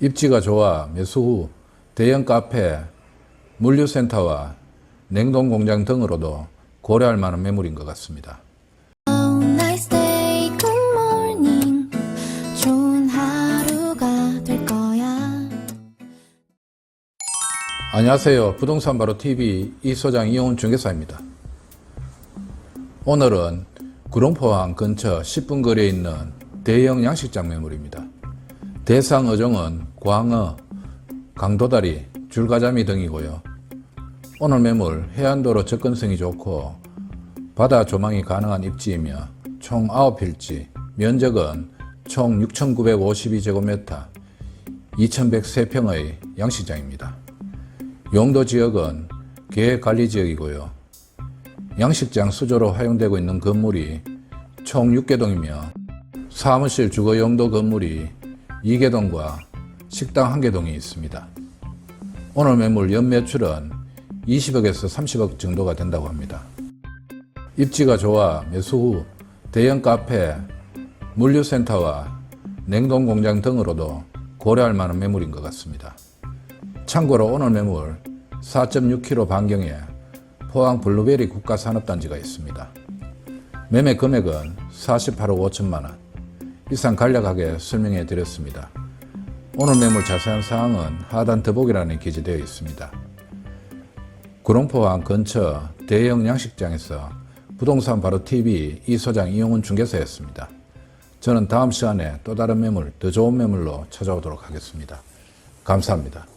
입지가 좋아 매수 후 대형 카페, 물류센터와 냉동 공장 등으로도 고려할 만한 매물인 것 같습니다. 안녕하세요. 부동산 바로 TV 이 소장 이용훈 중개사입니다. 오늘은 구룡포항 근처 10분 거리에 있는 대형 양식장 매물입니다. 대상 어종은 광어, 강도다리, 줄가자미 등이고요. 오늘 매물 해안도로 접근성이 좋고 바다 조망이 가능한 입지이며 총 9필지, 면적은 총 6,952제곱미터, 2,103평의 양식장입니다. 용도 지역은 계획관리 지역이고요. 양식장 수조로 활용되고 있는 건물이 총 6개 동이며 사무실 주거 용도 건물이 2개동과 식당 1개동이 있습니다. 오늘 매물 연매출은 20억에서 30억 정도가 된다고 합니다. 입지가 좋아 매수 후 대형 카페, 물류센터와 냉동 공장 등으로도 고려할 만한 매물인 것 같습니다. 참고로 오늘 매물 4.6km 반경에 포항 블루베리 국가산업단지가 있습니다. 매매 금액은 48억 5천만 원. 이상 간략하게 설명해 드렸습니다. 오늘 매물 자세한 사항은 하단 더보기란에 기재되어 있습니다. 구룡포항 근처 대형 양식장에서 부동산 바로 TV 이 소장 이용훈 중개사였습니다. 저는 다음 시간에 또 다른 매물, 더 좋은 매물로 찾아오도록 하겠습니다. 감사합니다.